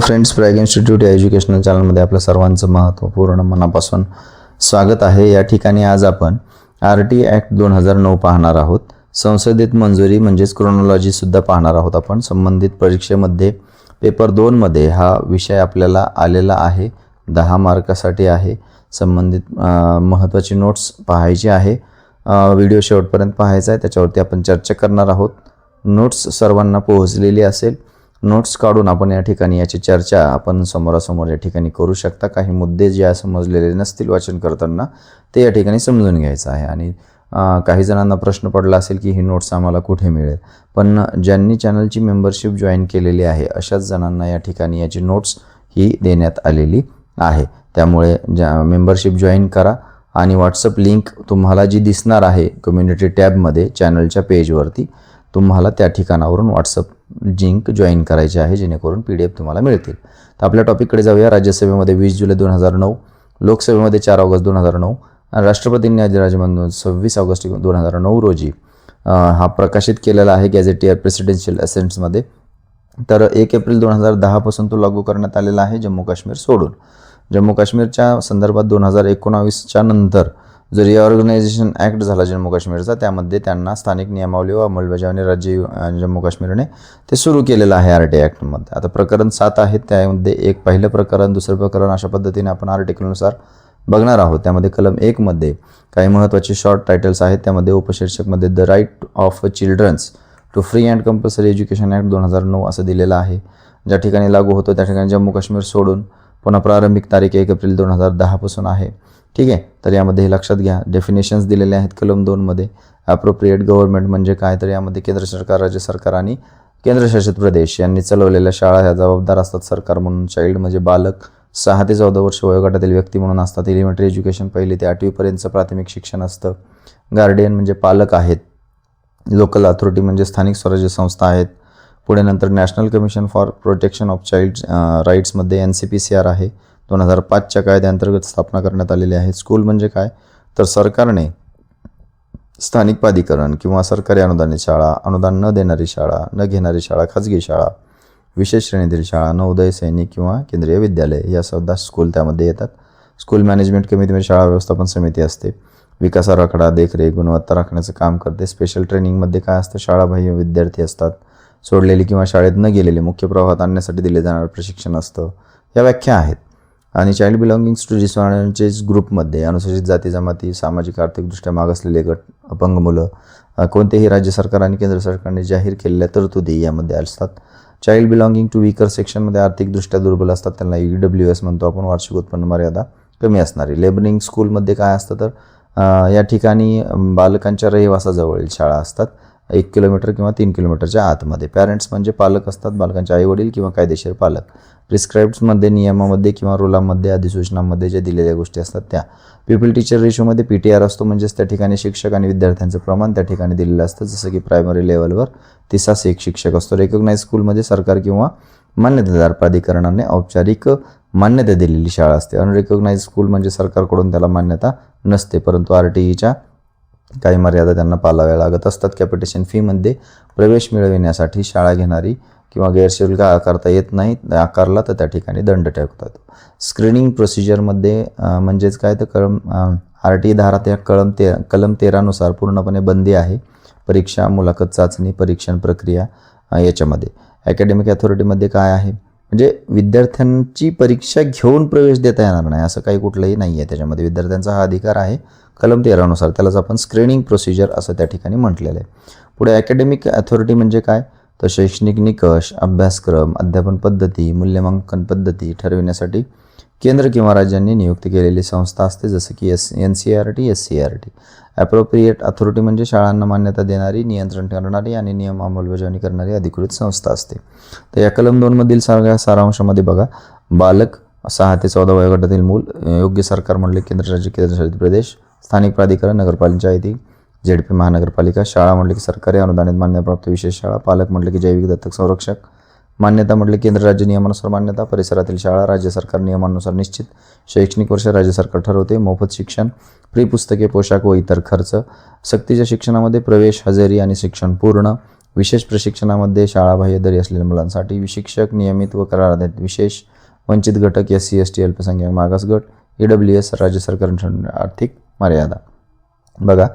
Friends Prag institute या educational चॅनलमध्ये आपलं सर्वांचं महत्त्वपूर्ण मनापासून स्वागत आहे. या ठिकाणी आज आपण आर टी ॲक्ट दोन हजार नऊ पाहणार आहोत. संसदेत मंजुरी म्हणजेच क्रोनॉलॉजीसुद्धा पाहणार आहोत आपण. संबंधित परीक्षेमध्ये पेपर दोनमध्ये हा विषय आपल्याला आलेला आहे. दहा मार्कासाठी आहे. संबंधित महत्त्वाची नोट्स पाहायची आहे. व्हिडिओ शेवटपर्यंत पाहायचा आहे. त्याच्यावरती आपण चर्चा करणार आहोत. नोट्स सर्वांना पोहोचलेली असेल. नोट्स काढून आपण या ठिकाणी याची चर्चा आपण समोरासमोर या ठिकाणी करू शकता. काही मुद्दे जे समजलेले नसतील वाचन करताना ते या ठिकाणी समजून घ्यायचं आहे. आणि काही जणांना प्रश्न पडला असेल की ही नोट्स आम्हाला कुठे मिळेल? पण ज्यांनी चॅनलची मेंबरशिप जॉईन केलेली आहे अशाच जणांना या ठिकाणी याची नोट्स ही देण्यात आलेली आहे. त्यामुळे ज्या मेंबरशिप जॉईन करा आणि व्हॉट्सअप लिंक तुम्हाला जी दिसणार आहे कम्युनिटी टॅबमध्ये चॅनलच्या पेजवरती तुम्हाला त्या ठिकाणावरून व्हॉट्सअप जिंक जॉईन करायची आहे जेणेकरून पी डी एफ तुम्हाला मिळतील. तर आपल्या टॉपिककडे जाऊया. राज्यसभेमध्ये वीस जुलै दोन हजार नऊ लोकसभेमध्ये चार ऑगस्ट दोन हजार नऊ आणि राष्ट्रपतींनी अधिराज्यमधून सव्वीस ऑगस्ट दोन हजार नऊ रोजी हा प्रकाशित केलेला आहे गॅझेटियर प्रेसिडेन्शियल असेंट्समध्ये तर एक एप्रिल दोन हजार दहापासून तो लागू करण्यात आलेला आहे जम्मू काश्मीर सोडून. जम्मू काश्मीरच्या संदर्भात दोन हजार एकोणावीसच्या नंतर जो रिऑर्गनायझेशन ॲक्ट झाला जम्मू काश्मीरचा त्यामध्ये त्यांना स्थानिक नियमावली व अंमलबजावणी राज्य जम्मू काश्मीरने ते सुरू केलेलं आहे आर टी ॲक्टमध्ये आता प्रकरण सात आहेत त्यामध्ये एक पहिलं प्रकरण दुसरं प्रकरण अशा पद्धतीने आपण आर्टिकलनुसार बघणार आहोत. त्यामध्ये कलम एकमध्ये काही महत्त्वाचे शॉर्ट टायटल्स आहेत. त्यामध्ये उपशीर्षकमध्ये the right of childrens to free and compulsory education act दोन हजार नऊ असं दिलेलं आहे. ज्या ठिकाणी लागू होतो त्या ठिकाणी जम्मू काश्मीर सोडून पुन्हा प्रारंभिक तारीख एक एप्रिल दोन हजार दहापासून आहे. ठीक आहे? तर यामध्ये हे लक्षात घ्या. डेफिनेशन्स दिलेले आहेत कलम दोनमध्ये ॲप्रोप्रिएट गव्हर्नमेंट म्हणजे काय? तर यामध्ये केंद्र सरकार राज्य सरकार आणि केंद्रशासित प्रदेश यांनी चालवलेल्या शाळा ह्या जबाबदार असतात सरकार म्हणून. चाइल्ड म्हणजे बालक. सहा ते चौदा वर्ष वयोगटातील व्यक्ती म्हणून असतात. एलिमेंटरी एज्युकेशन पहिली ते आठवीपर्यंतचं प्राथमिक शिक्षण असतं. गार्डियन म्हणजे पालक आहेत. लोकल अथॉरिटी म्हणजे स्थानिक स्वराज्य संस्था आहेत. पुढे नंतर national commission for protection of child राईट्समध्ये N C P C R आहे. दोन हजार पाचच्या कायद्याअंतर्गत स्थापना करण्यात आलेली आहे. स्कूल म्हणजे काय? तर सरकारने स्थानिक प्राधिकरण किंवा सरकारी अनुदानित शाळा अनुदान न देणारी शाळा न घेणारी शाळा खाजगी शाळा विशेष श्रेणीतील शाळा नवोदय सैनिक किंवा केंद्रीय विद्यालय या सुद्धा स्कूल त्यामध्ये येतात. स्कूल मॅनेजमेंट कमिटीमध्ये शाळा व्यवस्थापन समिती असते. विकास आराखडा देखरेख गुणवत्ता राखण्याचं काम करते. स्पेशल ट्रेनिंगमध्ये काय असतं? शाळाबाह्य विद्यार्थी असतात. सोडलेली किंवा शाळेत न गेलेले मुख्य प्रवाहात आणण्यासाठी दिले जाणारं प्रशिक्षण असतं. या व्याख्या आहेत. आणि चाइल्ड बिलॉंगिंग्स टू डिसऑर्डनचेस ग्रुपमध्ये अनुसूचित जाती जमाती सामाजिक आर्थिकदृष्ट्या मागासलेले गट अपंग मुलं कोणतेही राज्य सरकार आणि केंद्र सरकारने जाहीर केलेल्या तरतुदी यामध्ये असतात. चाइल्ड बिलॉंगिंग टू वीकर सेक्शनमध्ये आर्थिकदृष्ट्या दुर्बल असतात त्यांना ई डब्ल्यू एस म्हणतो आपण वार्षिक उत्पन्न मर्यादा कमी असणारी. लेबरिंग स्कूलमध्ये काय असतं तर या ठिकाणी बालकांच्या रहिवासाजवळील शाळा असतात. एक किलोमीटर किंवा तीन किलोमीटरच्या आतमध्ये. पॅरेंट्स म्हणजे पालक असतात बालकांचे आईवडील किंवा कायदेशीर पालक. प्रिस्क्राईब्समध्ये नियमामध्ये किंवा रुलामध्ये अधिसूचनामध्ये ज्या दिलेल्या गोष्टी असतात त्या. पीपल टीचर रेशोमध्ये पी टी आर असतो म्हणजेच त्या ठिकाणी शिक्षक आणि विद्यार्थ्यांचं प्रमाण त्या ठिकाणी दिलेलं असतं. जसं की प्रायमरी लेवलवर तिसाच एक शिक्षक असतो. रेकग्नाइज स्कूलमध्ये सरकार किंवा मान्यतादार प्राधिकरणाने औपचारिक मान्यता दिलेली शाळा असते. अनरेकग्नाइज स्कूल म्हणजे सरकारकडून त्याला मान्यता नसते. परंतु आर टी ईच्या काही मर्यादा त्यांना पाळाव्या लागत असतात. कॅपिटेशन फीमध्ये प्रवेश मिळविण्यासाठी शाळा घेणारी किंवा गैरशुल्क आकारता येत नाही आकारला तर त्या ठिकाणी दंड ठेवतात. स्क्रीनिंग प्रोसिजरमध्ये म्हणजेच काय तर कळम आर टी धारा त्या कळम ते कलम तेरानुसार पूर्णपणे बंदी आहे. परीक्षा मुलाखत चाचणी परीक्षण प्रक्रिया याच्यामध्ये. अकॅडमिक अथॉरिटीमध्ये काय आहे? म्हणजे विद्यार्थ्यांची परीक्षा घेऊन प्रवेश देता येणार नाही असं काही कुठलंही नाही आहे त्याच्यामध्ये विद्यार्थ्यांचा हा अधिकार आहे. कलम तेरानुसार त्यालाच आपण स्क्रीनिंग प्रोसिजर असं त्या ठिकाणी म्हटलेलं आहे. पुढे अकॅडमिक अथॉरिटी म्हणजे काय? तर शैक्षणिक निकष अभ्यासक्रम अध्यापन पद्धती मूल्यमांकन पद्धती ठरविण्यासाठी केंद्र किंवा राज्यांनी नियुक्त केलेली संस्था असते जसं की S N C R T S C R T. Appropriate authority म्हणजे शाळांना मान्यता देणारी नियंत्रण करणारी आणि नियम अंमलबजावणी करणारी अधिकृत संस्था असते. तर या कलम दोनमधील सगळ्या सारांशामध्ये बघा. बालक सहा ते चौदा वयोगटातील मूल योग्य सरकार म्हणले केंद्र राज्य केंद्रशासित प्रदेश स्थानिक प्राधिकरण नगरपालिका झेड पी महानगरपालिका शाळा म्हटलं की सरकारी अनुदानित मान्यताप्राप्त विशेष शाळा पालक म्हटलं की जैविक दत्तक संरक्षक. मान्यता म्हटलं केंद्र राज्य नियमानुसार मान्यता परिसरातील शाळा राज्य सरकार नियमानुसार निश्चित. शैक्षणिक वर्ष राज्य सरकार ठरवते. मोफत शिक्षण फ्री पुस्तके पोशाख व इतर खर्च. सक्तीच्या शिक्षणामध्ये प्रवेश हजेरी आणि शिक्षण पूर्ण. विशेष प्रशिक्षणामध्ये शाळाबाह्य दरी असलेल्या मुलांसाठी शिक्षक नियमित व करार आधारित विशेष वंचित घटक एस सी एस टी अल्पसंख्याक मागास गट ई डब्ल्यू एस राज्य सरकार आर्थिक मर्यादा. बघा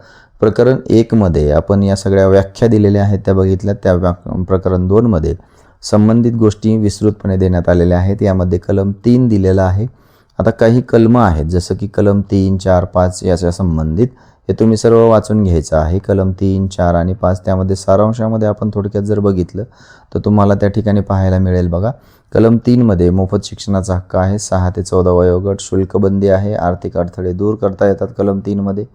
प्रकरण एकमध्ये आपण या सगळ्या व्याख्या दिलेल्या आहेत त्या बघितल्या त्या व्या प्रकरण दोनमध्ये संबंधित गोष्टी विस्तृतपणे देण्यात आलेल्या आहेत. यामध्ये कलम तीन दिलेला आहे. आता काही कलमं आहेत जसं की कलम तीन चार पाच याच्या संबंधित. हे तुम्ही सर्व वाचून घ्यायचं आहे. कलम तीन चार आणि पाच त्यामध्ये सारांशामध्ये आपण थोडक्यात जर बघितलं तर तुम्हाला त्या ठिकाणी पाहायला मिळेल बघा. कलम तीनमध्ये मोफत शिक्षणाचा हक्क आहे. सहा ते चौदा वयोगट शुल्कबंदी आहे. आर्थिक अडथळे दूर करता येतात कलम तीनमध्ये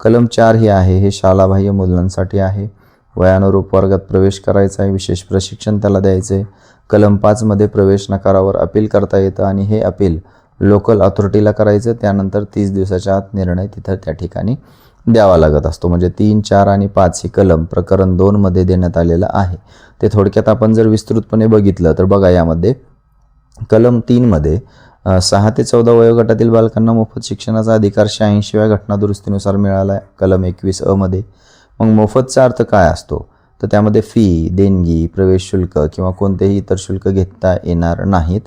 कलम चार ही आहे. हे शालाबाह्य मुलांसाठी आहे. वयानुरूप वर्गात प्रवेश करायचा आहे. विशेष प्रशिक्षण त्याला द्यायचं आहे. कलम पाचमध्ये प्रवेश नकारावर अपील करता येतं आणि हे अपील लोकल अथॉरिटीला करायचं त्यानंतर तीस दिवसाच्या आत निर्णय तिथं त्या ठिकाणी द्यावा लागत असतो. म्हणजे तीन चार आणि पाच हे कलम प्रकरण दोनमध्ये देण्यात आलेलं आहे. ते थोडक्यात आपण जर विस्तृतपणे बघितलं तर बघा यामध्ये कलम तीनमध्ये सहा ते चौदा वयोगटातील बालकांना मोफत शिक्षणाचा अधिकार शहाऐंशीव्या घटनादुरुस्तीनुसार मिळाला आहे. कलम एकवीस अमध्ये मग मोफतचा अर्थ काय असतो? तर त्यामध्ये फी देणगी प्रवेश शुल्क किंवा कोणतेही इतर शुल्क घेता येणार नाहीत.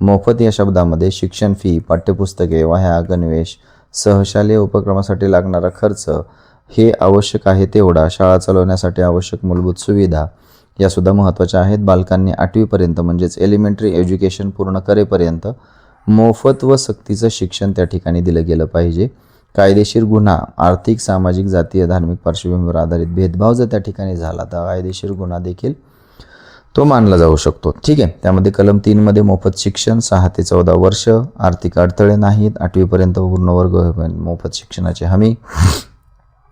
मोफत या शब्दामध्ये शिक्षण फी पाठ्यपुस्तके वह्या गणवेश सहशालेय उपक्रमासाठी लागणारा खर्च हे आवश्यक आहे तेवढा. शाळा चालवण्यासाठी आवश्यक मूलभूत सुविधा यासुद्धा महत्त्वाच्या आहेत. बालकांनी आठवीपर्यंत म्हणजेच एलिमेंटरी एज्युकेशन पूर्ण करेपर्यंत मोफत व सक्तीचं शिक्षण त्या ठिकाणी दिलं गेलं पाहिजे. कायदेशीर गुन्हा आर्थिक सामाजिक जातीय धार्मिक पार्श्वभूमीवर आधारित भेदभाव जर त्या ठिकाणी झाला तर कायदेशीर गुन्हा देखील तो मानला जाऊ शकतो. ठीक आहे? त्यामध्ये कलम तीनमध्ये मोफत शिक्षण सहा ते चौदा वर्ष आर्थिक अडथळे नाहीत आठवीपर्यंत पूर्ण वर्ग मोफत शिक्षणाची हमी.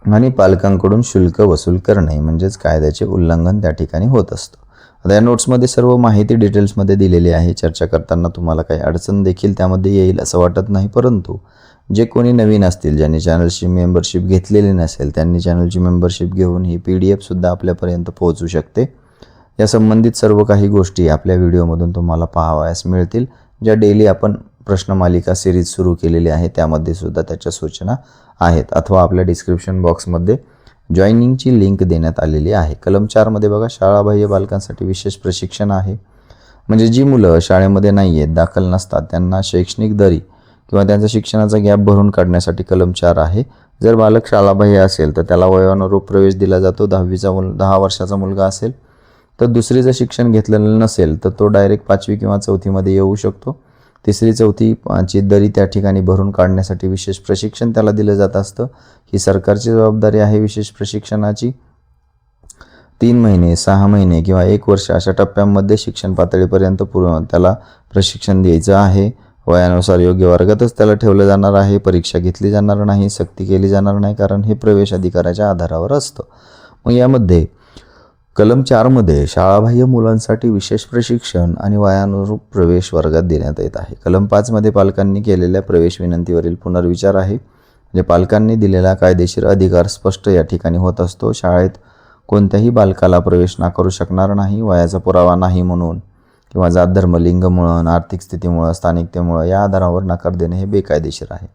आणि पालकांकडून शुल्क वसूल करणे म्हणजेच कायद्याचे उल्लंघन त्या ठिकाणी होत असतं. आता या नोट्समध्ये सर्व माहिती डिटेल्समध्ये दिलेली आहे. चर्चा करताना तुम्हाला काही अडचण देखील त्यामध्ये येईल असं वाटत नाही परंतु जे कोणी नवीन असतील ज्यांनी चॅनलची मेंबरशिप घेतलेली नसेल त्यांनी चॅनलची मेंबरशिप घेऊन ही पी डी एफसुद्धा आपल्यापर्यंत पोहोचू शकते. या संबंधित सर्व काही गोष्टी आपल्या व्हिडिओमधून तुम्हाला पाहावयास मिळतील. ज्या डेली आपण प्रश्नमालिका सिरीज सुरू केलेली आहे त्यामध्ये सुद्धा त्याच्या सूचना आहेत. अथवा आपल्या डिस्क्रिप्शन बॉक्समध्ये जॉईनिंगची लिंक देण्यात आलेली आहे. कलम चारमध्ये बघा शाळाबाह्य बालकांसाठी विशेष प्रशिक्षण आहे. म्हणजे जी मुलं शाळेमध्ये नाही आहेत दाखल नसतात त्यांना शैक्षणिक दरी किंवा त्यांचा शिक्षणाचा गॅप भरून काढण्यासाठी कलम चार आहे. जर बालक शाळाबाह्य असेल तर त्याला वयानुरूप प्रवेश दिला जातो. दहावीचा मुल दहा वर्षाचा मुलगा असेल तर दुसरीचं शिक्षण घेतलेलं नसेल तर तो डायरेक्ट पाचवी किंवा चौथीमध्ये येऊ शकतो. तिसरी चौथी ची दरी त्या ठिकाणी भरून काढण्यासाठी विशेष प्रशिक्षण त्याला दिलं जात असतं. ही सरकारची जबाबदारी आहे विशेष प्रशिक्षणाची. तीन महिने सहा महिने किंवा एक वर्ष अशा टप्प्यांमध्ये शिक्षण पातळीपर्यंत पूर्ण त्याला प्रशिक्षण द्यायचं आहे. वयानुसार योग्य वर्गातच त्याला ठेवलं जाणार आहे. परीक्षा घेतली जाणार नाही सक्ती केली जाणार नाही कारण हे प्रवेश अधिकाराच्या आधारावर असतं. मग यामध्ये कलम चारमध्ये शाळाबाह्य मुलांसाठी विशेष प्रशिक्षण आणि वयानुरूप प्रवेश वर्गात देण्यात येत आहे. कलम पाचमध्ये पालकांनी केलेल्या प्रवेश विनंतीवरील पुनर्विचार आहे. म्हणजे पालकांनी दिलेला कायदेशीर अधिकार स्पष्ट या ठिकाणी होत असतो. शाळेत कोणत्याही बालकाला प्रवेश नाकारू शकणार नाही वयाचा पुरावा नाही म्हणून किंवा जात धर्म लिंगमुळं आर्थिक स्थितीमुळं स्थानिकतेमुळं या आधारावर नकार देणे हे बेकायदेशीर आहे.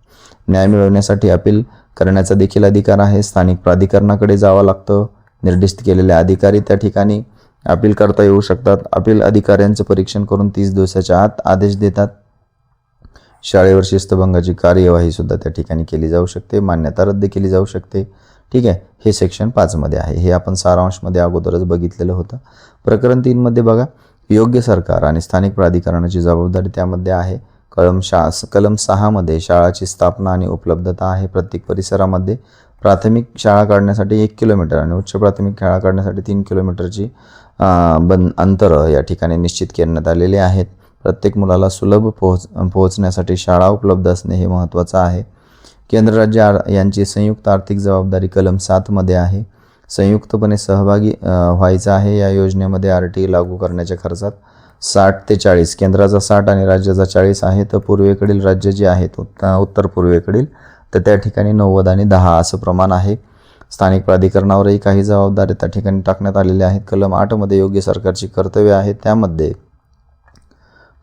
न्याय मिळवण्यासाठी अपील करण्याचा देखील अधिकार आहे. स्थानिक प्राधिकरणाकडे जावं लागतं. निर्दिष्ट केलेले अधिकारी त्या ठिकाणी अपील करता येऊ शकतात. अपील अधिकाऱ्यांचं परीक्षण करून तीस दिवसाच्या आत आदेश देतात. शाळेवर शिस्तभंगाची कार्यवाही सुद्धा त्या ठिकाणी केली जाऊ शकते. मान्यता रद्द केली जाऊ शकते. ठीक आहे? हे सेक्शन पाचमध्ये आहे. हे आपण सारांशमध्ये अगोदरच बघितलेलं होतं. प्रकरण तीनमध्ये बघा. योग्य सरकार आणि स्थानिक प्राधिकरणाची जबाबदारी त्यामध्ये आहे. कलम शा कलम सहामध्ये शाळाची स्थापना आणि उपलब्धता आहे प्रत्येक परिसरामध्ये. प्राथमिक शाळा काढण्यासाठी एक किलोमीटर आणि उच्च प्राथमिक शाळा काढण्यासाठी तीन किलोमीटरची बन अंतर या ठिकाणी निश्चित करण्यात आलेले आहेत. प्रत्येक मुलाला सुलभ पोहोच पोहोचण्यासाठी शाळा उपलब्ध असणे हे महत्त्वाचं आहे. केंद्र राज्य आर- यांची संयुक्त आर्थिक जबाबदारी कलम सातमध्ये आहे. संयुक्तपणे सहभागी व्हायचं आहे या योजनेमध्ये आर टी लागू करण्याच्या खर्चात साठ ते चाळीस केंद्राचा साठ आणि राज्याचा चाळीस आहे तर पूर्वेकडील राज्य जे आहेत उत्तर पूर्वेकडील तर त्या ठिकाणी नव्वद आणि दहा असं प्रमाण आहे. स्थानिक प्राधिकरणावरही काही जबाबदाऱ्या त्या ठिकाणी टाकण्यात आलेल्या आहेत. कलम आठमध्ये योग्य सरकारची कर्तव्य आहेत त्यामध्ये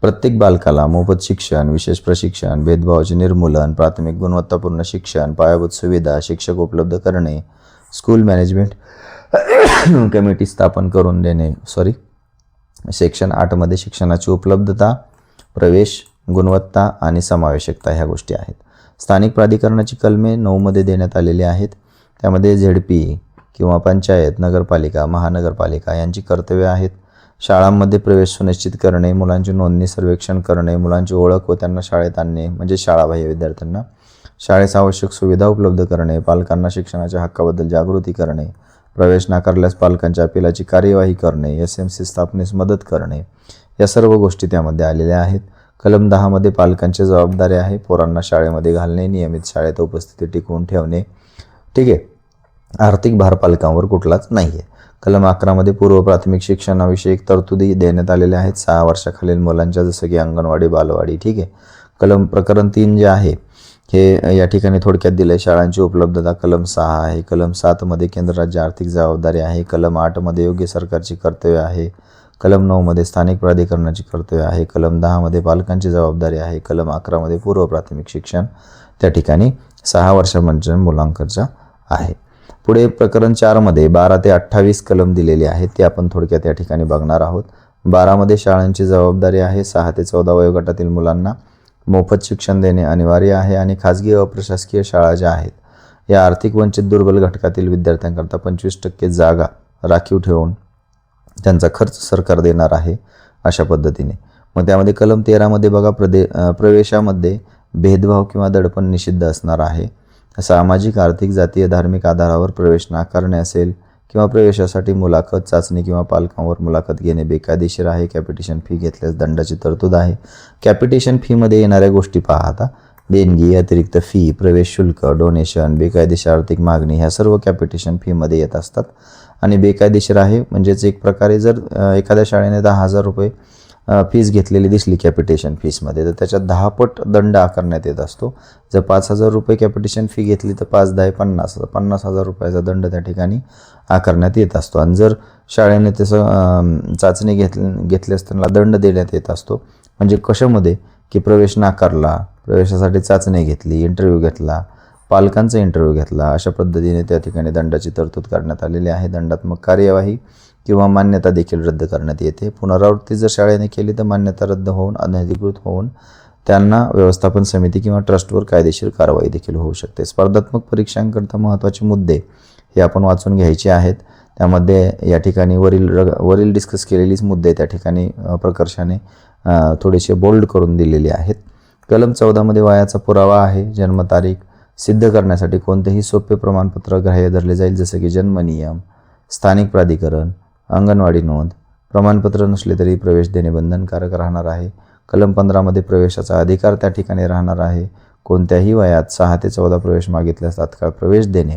प्रत्येक बालकाला मोफत शिक्षण विशेष प्रशिक्षण भेदभावाचे निर्मूलन प्राथमिक गुणवत्तापूर्ण शिक्षण पायाभूत सुविधा शिक्षक उपलब्ध करणे स्कूल मॅनेजमेंट कमिटी स्थापन करून देणे सॉरी सेक्शन आठमध्ये शिक्षणाची उपलब्धता प्रवेश गुणवत्ता आणि समावेशकता ह्या गोष्टी आहेत. स्थानिक प्राधिकरणाची कलमे नऊमध्ये देण्यात आलेली आहेत. त्यामध्ये झेड पी किंवा पंचायत नगरपालिका महानगरपालिका यांची कर्तव्य आहेत. शाळांमध्ये प्रवेश सुनिश्चित करणे मुलांची नोंदणी सर्वेक्षण करणे मुलांची ओळख व त्यांना शाळेत आणणे म्हणजे शाळाबाह्य विद्यार्थ्यांना शाळेस आवश्यक सुविधा उपलब्ध करणे पालकांना शिक्षणाच्या हक्काबद्दल जागृती करणे प्रवेश नाकारल्यास पालकांच्या अपिलाची कार्यवाही करणे एस एम सी स्थापनेस मदत करणे या सर्व गोष्टी त्यामध्ये आलेल्या आहेत. कलम दहामध्ये पालकांची जबाबदारी आहे. पोरांना शाळेमध्ये घालणे नियमित शाळेत उपस्थिती टिकवून ठेवणे. ठीक आहे. आर्थिक भार पालकांवर कुठलाच नाही आहे कलम अकरामध्ये पूर्व प्राथमिक शिक्षणाविषयी तरतुदी देण्यात आलेल्या आहेत. सहा वर्षाखालील मुलांच्या जसं की अंगणवाडी बालवाडी ठीक आहे. कलम प्रकरण तीन जे आहे हे या ठिकाणी थोडक्यात दिलं आहे शाळांची उपलब्धता कलम सहा आहे. कलम सातमध्ये केंद्र राज्य आर्थिक जबाबदारी आहे. कलम आठमध्ये योग्य सरकारची कर्तव्य आहे. कलम नऊमध्ये स्थानिक प्राधिकरणाची कर्तव्य आहे. कलम दहामध्ये पालकांची जबाबदारी आहे. कलम अकरामध्ये पूर्व प्राथमिक शिक्षण त्या ठिकाणी सहा वर्षापर्यंत मुलांकरचा आहे. पुढे प्रकरण चारमध्ये बारा ते अठ्ठावीस कलम दिलेले आहेत. ते आपण थोडक्यात या ठिकाणी बघणार आहोत. बारामध्ये शाळांची जबाबदारी आहे. सहा ते चौदा वयोगटातील मुलांना मोफत शिक्षण देणे अनिवार्य आहे आणि खाजगी अप्रशासकीय शाळा ज्या आहेत या आर्थिक वंचित दुर्बल घटकातील विद्यार्थ्यांकरता पंचवीस टक्के जागा राखीव ठेवून त्यांचा खर्च सरकार देणार आहे अशा पद्धतीने. मग त्यामध्ये कलम तेरामध्ये बघा प्रदे प्रवेशामध्ये भेदभाव किंवा दडपण निषिद्ध असणार आहे. सामाजिक आर्थिक जातीय धार्मिक आधारावर प्रवेश नाकारणे असेल किंवा प्रवेशासाठी मुलाखत चाचणी किंवा पालकांवर मुलाखत घेणे बेकायदेशीर आहे कॅपिटेशन फी घेतल्यास दंडाची तरतूद आहे. कॅपिटेशन फीमध्ये येणाऱ्या गोष्टी पहा आता. देणगी अतिरिक्त फी प्रवेश शुल्क डोनेशन बेकायदेशीर आर्थिक मागणी ह्या सर्व कॅपिटेशन फीमध्ये येत असतात. आणि बेकायदेशीर आहे म्हणजेच एक प्रकारे जर एखाद्या शाळेने दहा हजार रुपये फीज फीस घेतलेली दिसली कॅपिटेशन फीसमध्ये तर त्याच्यात दहा पट दंड आकारण्यात येत असतो. जर पाच हजार रुपये कॅपिटेशन फी घेतली तर पाच दहा पन्नास पन्नास हजार रुपयाचा दंड त्या ठिकाणी आकारण्यात येत असतो. आणि जर शाळेने तसं चाचणी घेतली घेतल्यास त्यांना दंड देण्यात येत असतो म्हणजे कशामध्ये? की प्रवेश नाकारला प्रवेशासाठी चाचणी घेतली इंटरव्ह्यू घेतला पालकांचा इंटरव्ह्यू घेतला. अशा पद्धतीने त्या ठिकाणी दंडाची तरतूद करण्यात आलेली आहे. दंडात्मक कार्यवाही किंवा मान्यता देखील रद्द करण्यात येते. पुनरावृत्ती जर शाळेने केली तर मान्यता रद्द होऊन अनधिकृत होऊन त्यांना व्यवस्थापन समिती किंवा ट्रस्टवर कायदेशीर कारवाई देखील होऊ शकते. स्पर्धात्मक परीक्षांकरता महत्त्वाचे मुद्दे हे आपण वाचून घ्यायचे आहेत. त्यामध्ये या ठिकाणी वरील रग वरील डिस्कस केलेलीच मुद्दे त्या ठिकाणी प्रकर्षाने थोडेसे बोल्ड करून दिलेले आहेत. कलम चौदामध्ये वयाचा पुरावा आहे जन्मतारीख सिद्ध करण्यासाठी कोणतेही सोपे प्रमाणपत्र ग्राह्य धरले जाईल जसे की जन्म नियम स्थानिक प्राधिकरण अंगणवाडी नोंद प्रमाणपत्र नसले तरी प्रवेश देणे बंधनकारक राहणार आहे. कलम पंधरामध्ये प्रवेशाचा अधिकार त्या ठिकाणी राहणार आहे. कोणत्याही वयात सहा ते चौदा प्रवेश मागितल्यास तात्काळ प्रवेश देणे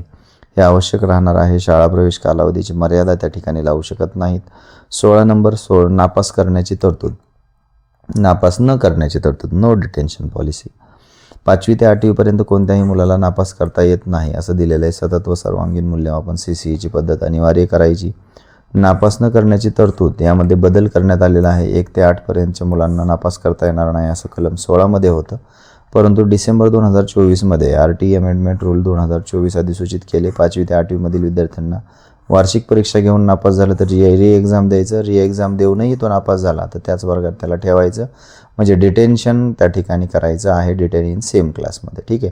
हे आवश्यक राहणार आहे. शाळा प्रवेश कालावधीची मर्यादा त्या ठिकाणी लावू शकत नाहीत. सोळा नंबर सोळ नापास करण्याची तरतूद. नापास न करण्याची तरतूद नो डिटेन्शन पॉलिसी पाचवी ते आठवीपर्यंत कोणत्याही मुलाला नापास करता येत नाही असं दिलेलं आहे सतत व सर्वांगीण मूल्यमापन सी सी ईची पद्धत अनिवार्य करायची. नापास न करण्याची तरतूद यामध्ये बदल करण्यात आलेला आहे. एक ते आठपर्यंतच्या मुलांना नापास करता येणार नाही असं कलम सोळामध्ये होतं. परंतु डिसेंबर दोन हजार चोवीसमध्ये आर टी अमेंडमेंट रूल दोन हजार चोवीस अधिसूचित केले. पाचवी ते आठवीमधील विद्यार्थ्यांना वार्षिक परीक्षा घेऊन नापास झालं तर रि री एक्झाम द्यायचं. री एक्झाम देऊनही तो नापास झाला. तर त्याच वर्गात त्याला ठेवायचं. म्हणजे डिटेन्शन त्या ठिकाणी करायचं आहे डिटेन इन सेम क्लासमध्ये ठीक आहे?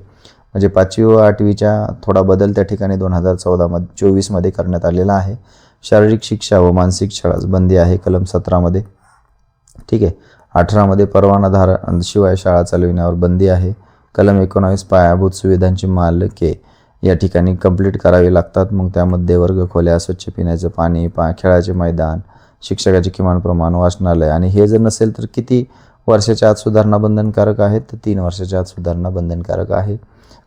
म्हणजे पाचवी व आठवीच्या थोडा बदल त्या ठिकाणी दोन हजार चौदामध्ये चोवीसमध्ये करण्यात आलेला आहे. शारीरिक शिक्षा व मानसिक शाळाच बंदी आहे कलम सतरामध्ये ठीक आहे? अठरामध्ये परवानाधार शिवाय शाळा चालविण्यावर बंदी आहे. कलम एकोणावीस पायाभूत सुविधांची मालके. या ठिकाणी कंप्लीट करावी लागतात. मग त्यामध्ये वर्ग खोल्या स्वच्छ पिण्याचं पाणी पा खेळाचे मैदान शिक्षकाचे किमान प्रमाण वाचनालय आणि हे जर नसेल तर किती वर्षाच्या आत सुधारणा बंधनकारक आहेत? तर तीन वर्षाच्या आत सुधारणा बंधनकारक आहे.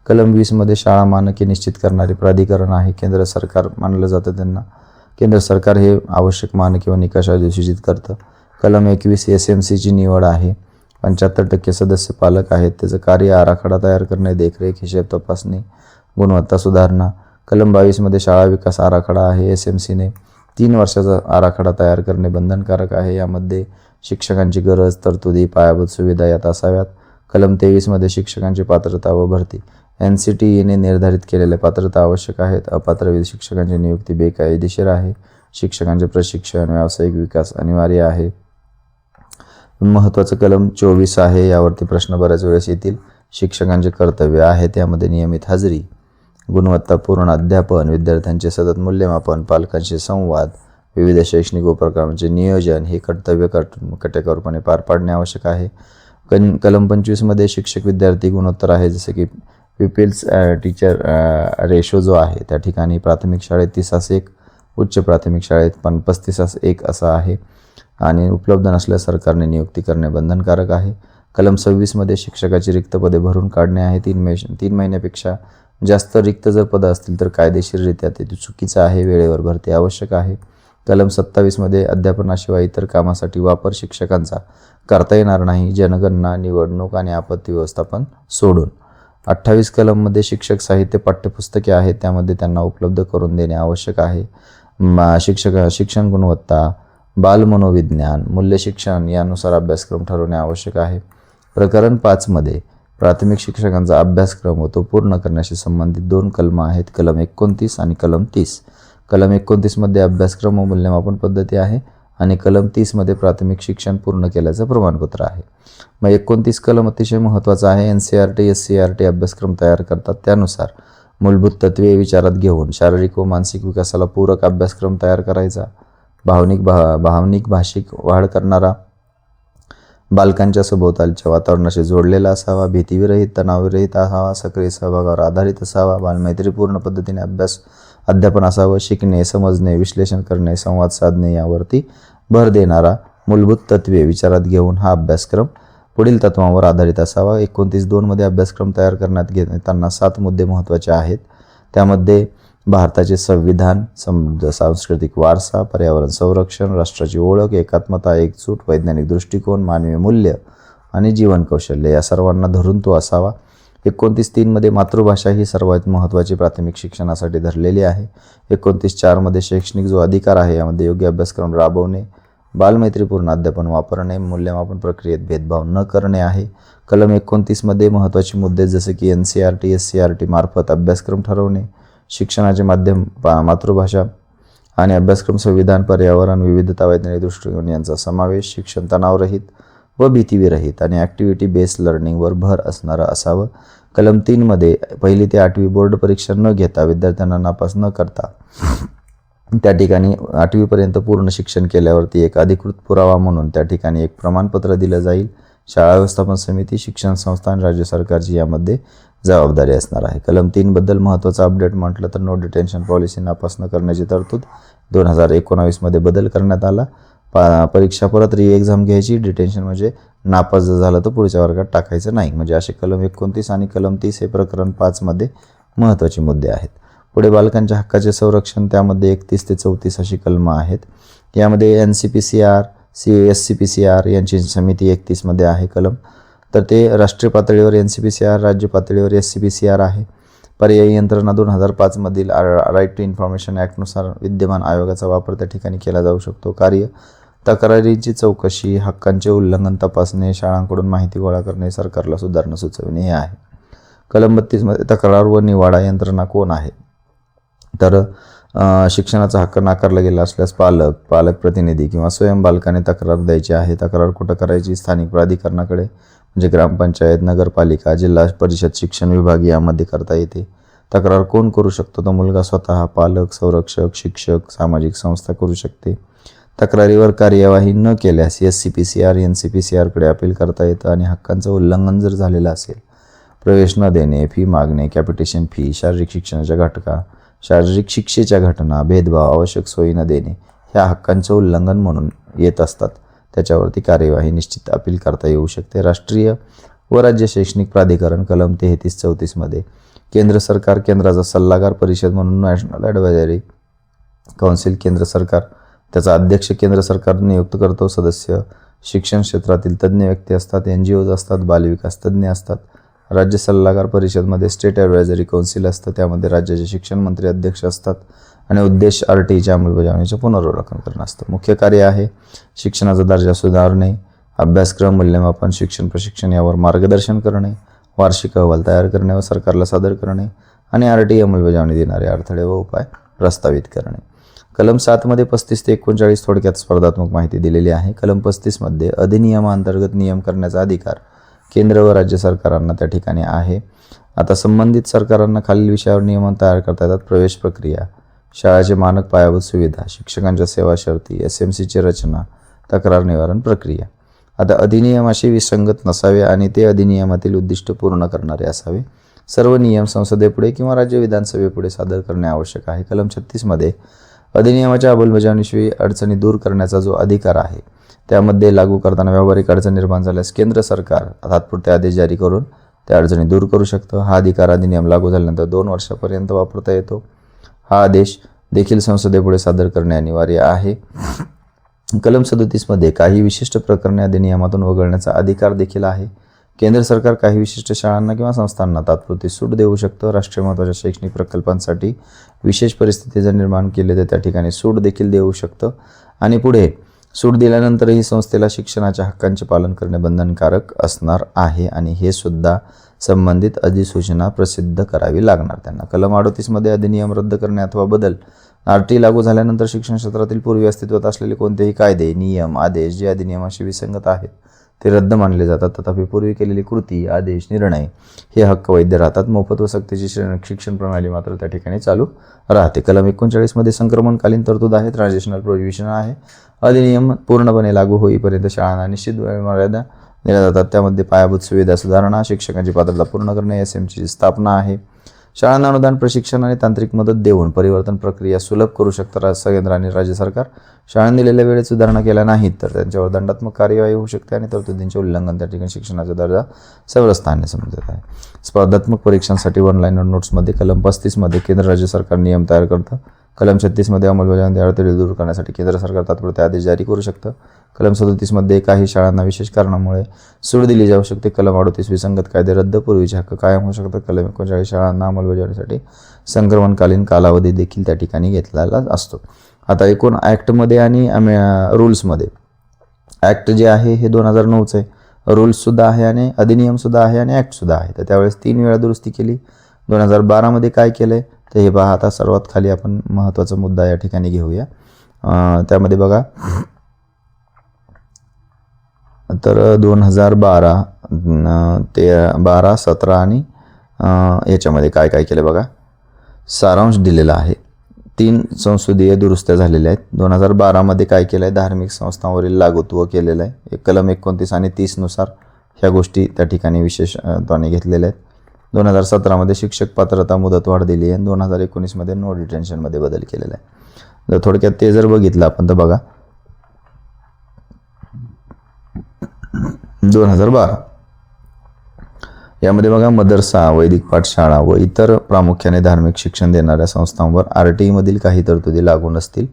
कलम वीसमध्ये शाळा मानके निश्चित करणारे प्राधिकरण आहे. केंद्र सरकार मानलं जातं त्यांना. केंद्र सरकार हे आवश्यक मानके व निकष सूचित करतं. कलम एकवीस एस एम सीची निवड आहे. पंच्याहत्तर टक्के सदस्य पालक आहेत. त्याचं कार्य आराखडा तयार करणे देखरेख हिशेब तपासणी गुणवत्ता सुधारणा कलम बावीसमध्ये शाळा विकास आराखडा आहे एस एम सीने तीन वर्षाचा आराखडा तयार करणे बंधनकारक आहे. यामध्ये शिक्षकांची गरज तरतुदी पायाभूत सुविधा यात असाव्यात. कलम तेवीसमध्ये शिक्षकांची पात्रता व भरती. एन सी टी ईने निर्धारित केलेल्या पात्रता आवश्यक आहेत. अपात्र शिक्षकांची नियुक्ती बेकायदेशीर आहे. शिक्षकांचे प्रशिक्षण व्यावसायिक विकास अनिवार्य आहे. महत्त्वाचं कलम चोवीस आहे. यावरती प्रश्न बऱ्याच वेळेस येतील. शिक्षकांचे कर्तव्य आहे त्यामध्ये नियमित हजेरी गुणवत्तापूर्ण अध्यापन विद्यार्थ्यांचे सतत मूल्यमापन पालकांशी संवाद विविध शैक्षणिक उपक्रमांचे नियोजन हे कर्तव्य कट कटेकोरपणे पार पाडणे आवश्यक आहे. कन कलम पंचवीसमध्ये शिक्षक विद्यार्थी गुणोत्तर आहे जसे की पिपिल्स टीचर रेशो जो आहे त्या ठिकाणी प्राथमिक शाळेत तीसास एक उच्च प्राथमिक शाळेत पण पस्तीसास एक असा आहे. आणि उपलब्ध नसल्यास सरकारने नियुक्ती करणे बंधनकारक आहे. कलम सव्वीसमध्ये शिक्षकाची रिक्त पदे भरून काढणे आहे. तीन मे तीन महिन्यापेक्षा जास्त रिक्त जर पदं असतील तर कायदेशीररित्या ते चुकीचं आहे वेळेवर भरती आवश्यक आहे. कलम सत्तावीसमध्ये अध्यापनाशिवाय इतर कामासाठी वापर शिक्षकांचा करता येणार नाही. जनगणना निवडणूक आणि आपत्ती व्यवस्थापन सोडून. अठ्ठावीस कलममध्ये शिक्षक साहित्य पाठ्यपुस्तके आहेत त्यामध्ये त्यांना उपलब्ध करून देणे आवश्यक आहे. मा शिक्षक शिक्षण गुणवत्ता बालमनोविज्ञान मूल्य शिक्षण यानुसार अभ्यासक्रम ठरवणे आवश्यक आहे. प्रकरण पाचमध्ये प्राथमिक शिक्षकांचा अभ्यासक्रम व तो पूर्ण करण्याशी संबंधित दोन कलम आहेत. कलम एकोणतीस आणि कलम तीस. कलम एकोणतीसमध्ये अभ्यासक्रम व मूल्यमापन पद्धती आहे आणि कलम तीसमध्ये प्राथमिक शिक्षण पूर्ण केल्याचं प्रमाणपत्र आहे. मग एकोणतीस कलम अतिशय महत्त्वाचं आहे. N C R T S C R T अभ्यासक्रम तयार करतात त्यानुसार मूलभूत तत्वे विचारात घेऊन शारीरिक व मानसिक विकासाला पूरक अभ्यासक्रम तयार करायचा. भावनिक भा भावनिक भाषिक वाढ करणारा बालकांच्या सभोवतालच्या वातावरणाशी जोडलेला असावा भीतीविरहित तणावविरहित असावा सक्रिय सहभागावर आधारित असावा बालमैत्रीपूर्ण पद्धतीने अभ्यास अध्यापन असावं शिकणे समजणे विश्लेषण करणे संवाद साधणे यावरती भर देणारा मूलभूत तत्वे विचारात घेऊन हा अभ्यासक्रम पुढील तत्वांवर आधारित असावा. एकोणतीस दोनमध्ये अभ्यासक्रम तयार करण्यात घेताना सात मुद्दे महत्त्वाचे आहेत. त्यामध्ये भारताचे संविधान सम सांस्कृतिक वारसा पर्यावरण संरक्षण राष्ट्राची ओळख एकात्मता एकजूट वैज्ञानिक दृष्टिकोन मानवी मूल्य आणि जीवन कौशल्य या सर्वांना धरून तो असावा. एकोणतीस तीनमध्ये मातृभाषा ही सर्वात महत्त्वाची प्राथमिक शिक्षणासाठी धरलेली आहे. एकोणतीस चारमध्ये शैक्षणिक जो अधिकार आहे यामध्ये योग्य अभ्यासक्रम राबवणे बालमैत्रीपूर्ण अध्यापन वापरणे मूल्यमापन प्रक्रियेत भेदभाव न करणे आहे. कलम एकोणतीसमध्ये महत्त्वाचे मुद्दे जसे की N C R T S C R T मार्फत अभ्यासक्रम ठरवणे शिक्षणाचे माध्यम पा मातृभाषा आणि अभ्यासक्रम संविधान पर्यावरण विविधता वैज्ञानिक दृष्टिकोन यांचा समावेश शिक्षण तणावरहित व भीतीविरहित आणि ॲक्टिव्हिटी बेस्ड लर्निंगवर भर असणारं असावं. कलम तीनमध्ये पहिली ते आठवी बोर्ड परीक्षा न घेता विद्यार्थ्यांना नापास न करता त्या ठिकाणी आठवीपर्यंत पूर्ण शिक्षण केल्यावरती एक अधिकृत पुरावा म्हणून त्या ठिकाणी एक प्रमाणपत्र दिलं जाईल. शाळा व्यवस्थापन समिती शिक्षण संस्था आणि राज्य सरकारची यामध्ये जबाबदारी असणार आहे. कलम तीनबद्दल महत्त्वाचा अपडेट म्हटलं तर नो डिटेन्शन पॉलिसी नापास न करण्याची तरतूद दोन हजार एकोणावीसमध्ये बदल करण्यात आला. पा परीक्षा परत री एक्झाम घ्यायची. डिटेन्शन म्हणजे नापास जर झालं तर पुढच्या वर्गात टाकायचं नाही. म्हणजे असे कलम एकोणतीस आणि कलम तीस हे प्रकरण पाचमध्ये महत्त्वाचे मुद्दे आहेत. पुढे बालकांच्या हक्काचे संरक्षण त्यामध्ये एकतीस ते चौतीस अशी कलमं आहेत. यामध्ये N C P C R C S C P C R यांची समिती एकतीसमध्ये आहे कलम. तर ते राष्ट्रीय पातळीवर N C P C R राज्य पातळीवर S C P C R आहे. पर्यायी यंत्रणा दोन हजार पाचमधील राईट टू इन्फॉर्मेशन ॲक्टनुसार विद्यमान आयोगाचा वापर त्या ठिकाणी केला जाऊ शकतो. कार्य तक्रारीची चौकशी हक्कांचे उल्लंघन तपासणे शाळांकडून माहिती गोळा करणे सरकारला सुधारणा सुचवणे हे आहे. कलम बत्तीसमध्ये तक्रार व निवाडा यंत्रणा कोण आहे? तर शिक्षणाचा हक्क नाकारला गेला असल्यास पालक पालक प्रतिनिधी किंवा स्वयं बालकाने तक्रार द्यायची आहे. तक्रार कुठं करायची? स्थानिक प्राधिकरणाकडे म्हणजे ग्रामपंचायत नगरपालिका जिल्हा परिषद शिक्षण विभाग यामध्ये करता येते. तक्रार कोण करू शकतो? तो मुलगा स्वतः पालक संरक्षक शिक्षक सामाजिक संस्था करू शकते. तक्रारीवर कार्यवाही न केल्यास S C P C R N C P C आरकडे appeal करता येतं आणि हक्कांचं उल्लंघन जर झालेलं असेल प्रवेश न देणे फी मागणे कॅपिटेशन फी शारीरिक शिक्षणाच्या घटका शारीरिक शिक्षेच्या घटना भेदभाव आवश्यक सोयी न देणे ह्या हक्कांचं उल्लंघन म्हणून येत असतात. त्याच्यावरती कार्यवाही निश्चित अपील करता येऊ शकते. राष्ट्रीय व राज्य शैक्षणिक प्राधिकरण कलम तेहतीस चौतीसमध्ये केंद्र सरकार केंद्राचा सल्लागार परिषद म्हणून नॅशनल ॲडवायझरी कौन्सिल केंद्र सरकार त्याचा अध्यक्ष केंद्र सरकार नियुक्त करतो. सदस्य शिक्षण क्षेत्रातील तज्ज्ञ व्यक्ती असतात एन जी ओज असतात बालविकास तज्ज्ञ असतात. राज्य सल्लागार परिषदमध्ये स्टेट ॲडवायझरी कौन्सिल असतं त्यामध्ये राज्याचे शिक्षण मंत्री अध्यक्ष असतात आणि उद्देश आर टी ईच्या अंमलबजावणीचे पुनरावलोकन करणं असतं. मुख्य कार्य आहे शिक्षणाचा दर्जा सुधारणे अभ्यासक्रम मूल्यमापन शिक्षण प्रशिक्षण यावर मार्गदर्शन करणे वार्षिक अहवाल तयार करणे व सरकारला सादर करणे आणि आर टी अंमलबजावणी देणारे अडथळे व उपाय प्रस्तावित करणे. कलम सातमध्ये पस्तीस ते एकोणचाळीस थोडक्यात स्पर्धात्मक माहिती दिलेली आहे. कलम पस्तीसमध्ये अधिनियमाअंतर्गत नियम करण्याचा अधिकार केंद्र व राज्य सरकारांना त्या ठिकाणी आहे. आता संबंधित सरकारांना खालील विषयावर नियमन तयार करता येतात. प्रवेश प्रक्रिया शाळेचे मानक पायाभूत सुविधा शिक्षकांच्या सेवा शर्ती एस एम सीची रचना तक्रार निवारण प्रक्रिया. आता अधिनियमाशी विसंगत नसावे आणि ते अधिनियमातील उद्दिष्ट पूर्ण करणारे असावे. सर्व नियम संसदेपुढे किंवा राज्य विधानसभेपुढे सादर करणे आवश्यक आहे. कलम छत्तीसमध्ये अधिनियमाच्या अंमलबजावणीशिवाय अडचणी दूर करण्याचा जो अधिकार आहे त्यामध्ये लागू करताना व्यावहारिक अडचण निर्माण झाल्यास केंद्र सरकार तात्पुरते आदेश जारी करून त्या अडचणी दूर करू शकतं. हा अधिकार अधिनियम लागू झाल्यानंतर दोन वर्षापर्यंत वापरता येतो. हा आदेश देखील संसदेपुढे सादर करणे अनिवार्य आहे. कलम सदोतीसमध्ये काही विशिष्ट प्रकरणे अधिनियमातून वगळण्याचा अधिकार देखील आहे. केंद्र सरकार काही विशिष्ट शाळांना किंवा संस्थांना तात्पुरती सूट देऊ शकतं. राष्ट्रीय महत्त्वाच्या शैक्षणिक प्रकल्पांसाठी विशेष परिस्थिती जर निर्माण केली तर त्या ठिकाणी सूट देखील देऊ शकतं. आणि पुढे सूट दिल्यानंतरही संस्थेला शिक्षणाच्या हक्कांचे पालन करणे बंधनकारक असणार आहे आणि हे सुद्धा संबंधित अधिसूचना प्रसिद्ध करावी लागणार. त्यांना कलम अडोतीसमध्ये अधिनियम रद्द करणे अथवा बदल आर टी लागू झाल्यानंतर शिक्षण क्षेत्रातील पूर्वी अस्तित्वात असलेले कोणतेही कायदे नियम आदेश जे अधिनियमाशी विसंगत आहेत ते रद्द मानले जातात. तथापि पूर्वी केलेली कृती आदेश निर्णय हे हक्क वैध राहतात. मोफत व सक्तीची शिक्षण प्रणाली मात्र त्या ठिकाणी चालू राहते. कलम एकोणचाळीसमध्ये संक्रमणकालीन तरतूद आहेत. ट्रान्झिशनल प्रोहिबिशन आहे. अधिनियम पूर्णपणे लागू होईपर्यंत शाळांना निश्चित मर्यादा दिल्या जातात. त्यामध्ये पायाभूत सुविधा सुधारणा शिक्षकांची पात्रता पूर्ण करणे एस एमची स्थापना आहे. शाळांना अनुदान प्रशिक्षण आणि तांत्रिक मदत देऊन परिवर्तन प्रक्रिया सुलभ करू शकतं असं केंद्र आणि राज्य सरकार. शाळांनी दिलेल्या वेळेत सुधारणा केल्या नाहीत तर त्यांच्यावर दंडात्मक कार्यवाही होऊ शकते आणि तरतुदींचे उल्लंघन त्या ठिकाणी शिक्षणाचा दर्जा सर्वस्थाने समजत आहे. स्पर्धात्मक परीक्षांसाठी ऑनलाईन नोट्समध्ये कलम पस्तीसमध्ये केंद्र राज्य सरकार नियम तयार करतं. कलम छत्तीसमध्ये अंमलबजावणी अडथळे दूर करण्यासाठी केंद्र सरकार तात्पुरते आदेश जारी करू शकतं. कलम सदोतीसमध्ये काही शाळांना विशेष कारणामुळे सूट दिली जाऊ शकते. कलम अडोतीस विसंगत कायदे रद्द पूर्वीचे हक्क कायम होऊ शकतात. कलम एकोणचाळीस शाळांना अंमलबजावणीसाठी संक्रमणकालीन कालावधी देखील त्या ठिकाणी घेतलेला असतो. आता एकूण ॲक्टमध्ये आणि रूल्समध्ये. ॲक्ट जे आहे हे दोन हजार नऊचं आहे. रूल्ससुद्धा आहे आणि अधिनियमसुद्धा आहे आणि ॲक्टसुद्धा आहे. तर त्यावेळेस तीन वेळा दुरुस्ती केली. दोन हजार बारामध्ये काय केलं आहे तर हे पहा आता सर्वात खाली आपण महत्त्वाचा मुद्दा या ठिकाणी घेऊया. त्यामध्ये बघा. तर दोन हजार बारा ते बारा सतरा आणि याच्यामध्ये काय काय केलं बघा. सारांश दिलेला आहे. तीन संसदीय दुरुस्त्या झालेल्या आहेत. दोन हजार बारामध्ये काय केलं आहे धार्मिक संस्थांवरील लागूत्व केलेलं आहे. एक कलम एकोणतीस आणि तीसनुसार ह्या गोष्टी त्या ठिकाणी विशेषत्वाने घेतलेल्या आहेत. दोन हजार सतरामध्ये शिक्षक पात्रता मुदतवाढ दिली आहे. दोन हजार एकोणीसमध्ये नो डिटेन्शनमध्ये बदल केलेला आहे. जर थोडक्यात ते जर बघितलं आपण तर बघा. दोन हजार बारा. यामध्ये बघा मदरसा वैदिक पाठशाळा व इतर प्रामुख्याने धार्मिक शिक्षण देणाऱ्या संस्थांवर आर टी ईमधील काही तरतुदी लागू नसतील.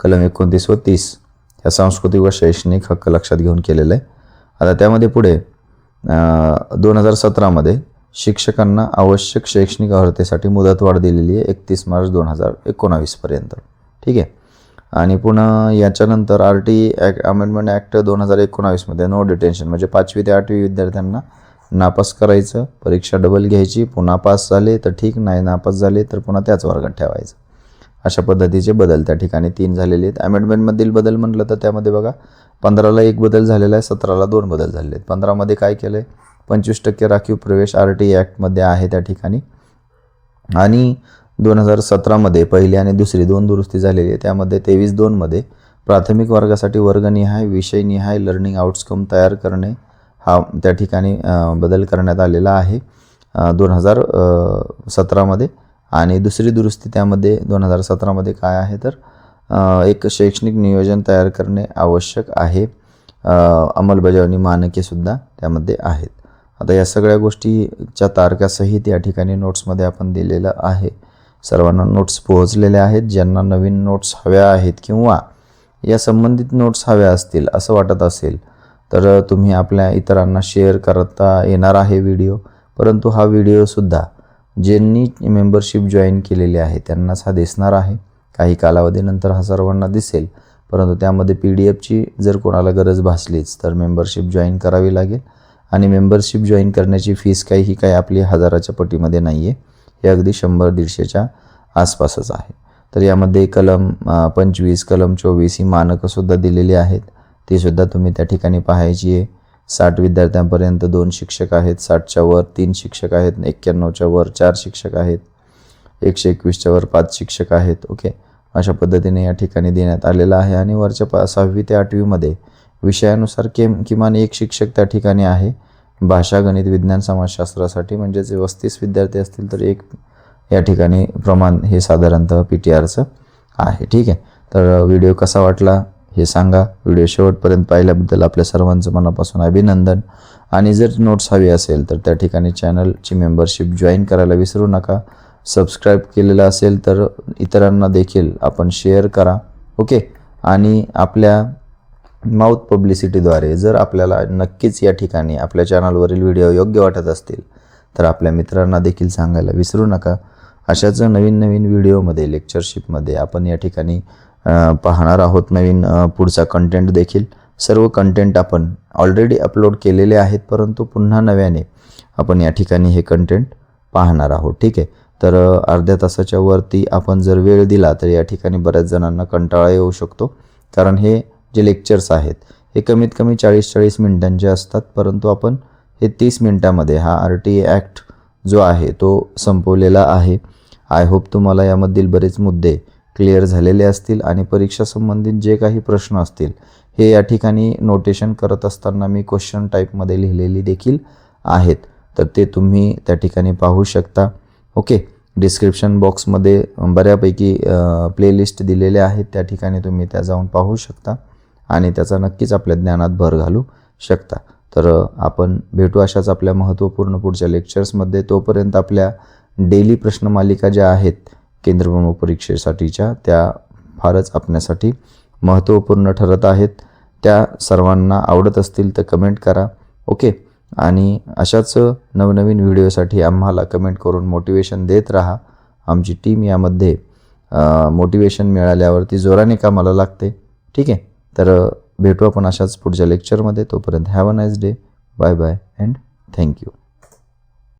कलम एकोणतीस व तीस या सांस्कृतिक व शैक्षणिक हक्क लक्षात घेऊन केलेलं आहे. आता त्यामध्ये पुढे दोन हजार सतरामध्ये शिक्षकांना आवश्यक शैक्षणिक अर्हतेसाठी मुदतवाढ दिलेली आहे एकतीस मार्च दोन हजार एकोणावीसपर्यंत ठीक आहे? आणि पुन्हा याच्यानंतर R T act amendment act दोन हजार एकोणावीसमध्ये नो डिटेन्शन म्हणजे पाचवी ते आठवी विद्यार्थ्यांना नापास करायचं परीक्षा डबल घ्यायची पुन्हा पास झाले तर ठीक नाही नापास झाले तर पुन्हा त्याच वर्गात ठेवायचं. अशा पद्धतीचे बदल त्या ठिकाणी तीन झालेले आहेत. अमेंडमेंटमधील बदल म्हटलं तर त्यामध्ये बघा पंधराला एक बदल झालेला आहे सतराला दोन बदल झालेले आहेत. पंधरामध्ये काय केलं आहे पंचवीस टक्के राखीव प्रवेश आर टी ॲक्टमध्ये आहे त्या ठिकाणी. आणि दोन हजार सतरामध्ये पहिली आणि दुसरी दोन दुरुस्ती झालेली आहे. त्यामध्ये तेवीस दोनमध्ये प्राथमिक वर्गासाठी वर्गनिहाय विषयनिहाय लर्निंग आउटकम तयार करणे हा त्या ठिकाणी बदल करण्यात आलेला आहे. दोन हजार सतरामध्ये आणि दुसरी दुरुस्ती त्यामध्ये दोन हजार सतरामध्ये काय आहे तर एक शैक्षणिक नियोजन तयार करणे आवश्यक आहे. अंमलबजावणी मानकेसुद्धा त्यामध्ये आहेत. आता या सगळ्या गोष्टीच्या तारखासहित या ठिकाणी नोट्समध्ये आपण दिलेलं आहे. सर्वांना नोट्स पोहोचलेल्या आहेत. ज्यांना नवीन नोट्स हव्या आहेत किंवा या संबंधित नोट्स हव्या असतील असं वाटत असेल तर तुम्ही आपल्या इतरांना शेअर करता येणार आहे व्हिडिओ. परंतु हा व्हिडिओसुद्धा ज्यांनी मेंबरशिप जॉईन केलेली आहे त्यांनाच हा दिसणार आहे. काही कालावधीनंतर हा सर्वांना दिसेल. परंतु त्यामध्ये पी डी एफची जर कोणाला गरज भासलीच तर मेंबरशिप जॉईन करावी लागेल. आणि मेंबरशिप जॉईन करण्याची फीस काही ही काही आपली हजाराच्या पटीमध्ये नाही आहे हे अगदी शंभर दीडशेच्या आसपासच आहे. तर यामध्ये कलम पंचवीस कलम चोवीस ही मानकंसुद्धा दिलेली आहेत. तीसुद्धा तुम्ही त्या ठिकाणी पाहायची आहे. साठ विद्यार्थ्यांपर्यंत दोन शिक्षक आहेत. साठच्या वर तीन शिक्षक आहेत. एक्क्याण्णवच्या वर चार शिक्षक आहेत. एकशे एकवीसच्या वर पाच शिक्षक आहेत. ओके? अशा पद्धतीने या ठिकाणी देण्यात आलेलं आहे. आणि वरच्या पा सहावी ते आठवीमध्ये विषयानुसार केम किमान एक शिक्षक त्या ठिकाणी आहे. भाषा गणित विज्ञान समाजशास्त्रासाठी म्हणजेच वस्तीस विद्यार्थी असतील तर एक या ठिकाणी प्रमाण हे साधारणतः पी टी आरचं आहे. ठीक आहे? तर व्हिडिओ कसा वाटला हे सांगा. व्हिडिओ शेवटपर्यंत पाहिल्याबद्दल आपल्या सर्वांचं मनापासून अभिनंदन. आणि जर नोट्स हवी असेल तर त्या ठिकाणी चॅनलची मेंबरशिप जॉईन करायला विसरू नका. सबस्क्राईब केलेलं असेल तर इतरांना देखील आपण शेअर करा. ओके? आणि आपल्या माउथ पब्लिसिटीद्वारे जर आपल्याला नक्कीच या ठिकाणी आपल्या चॅनलवरील व्हिडिओ योग्य वाटत असतील तर आपल्या मित्रांना देखील सांगायला विसरू नका. अशाच नवीन नवीन व्हिडिओमध्ये लेक्चरशिपमध्ये आपण या ठिकाणी पाहणार आहोत नवीन पुढचा कंटेंट देखील. सर्व कंटेंट आपण ऑलरेडी अपलोड केलेले आहेत परंतु पुन्हा नव्याने आपण या ठिकाणी हे कंटेंट पाहणार आहोत. ठीक आहे? तर अर्ध्या तासाच्या वरती आपण जर वेळ दिला तर या ठिकाणी बऱ्याच जणांना कंटाळा येऊ शकतो. कारण हे जे लेक्चर्स आहेत हे कमीत कमी चाळीस चाळीस मिनिटांचे असतात परंतु आपण हे तीस मिनिटामध्ये हा आर टी ॲक्ट जो आहे तो संपवलेला आहे. आय होप तुम्हाला यामधील बरेच मुद्दे क्लिअर झालेले असतील आणि परीक्षा संबंधित जे काही प्रश्न असतील हे या ठिकाणी नोटेशन करत असताना मी क्वेश्चन टाईपमध्ये लिहिलेली देखील आहेत. तर ते तुम्ही त्या ठिकाणी पाहू शकता. ओके डिस्क्रिप्शन बॉक्समध्ये बऱ्यापैकी प्लेलिस्ट दिलेल्या आहेत त्या ठिकाणी तुम्ही त्या जाऊन पाहू शकता. आणि त्याचा नक्कीच आपल्या ज्ञानात भर घालू शकता. तर आपण भेटू अशाच आपल्या महत्त्वपूर्ण पुढच्या लेक्चर्समध्ये. तोपर्यंत आपल्या डेली प्रश्नमालिका ज्या आहेत केंद्रप्रमुख परीक्षेसाठीच्या त्या फारच आपल्यासाठी महत्त्वपूर्ण ठरत आहेत. त्या सर्वांना आवडत असतील तर कमेंट करा. ओके? आणि अशाच नवनवीन व्हिडिओसाठी आम्हाला कमेंट करून मोटिवेशन देत राहा. आमची टीम यामध्ये मोटिवेशन मिळाल्यावरती जोराने कामाला लागते? ठीक आहे? तर भेटू आपण अशाच पुढच्या लेक्चरमध्ये तोपर्यंत have a nice day bye bye and thank you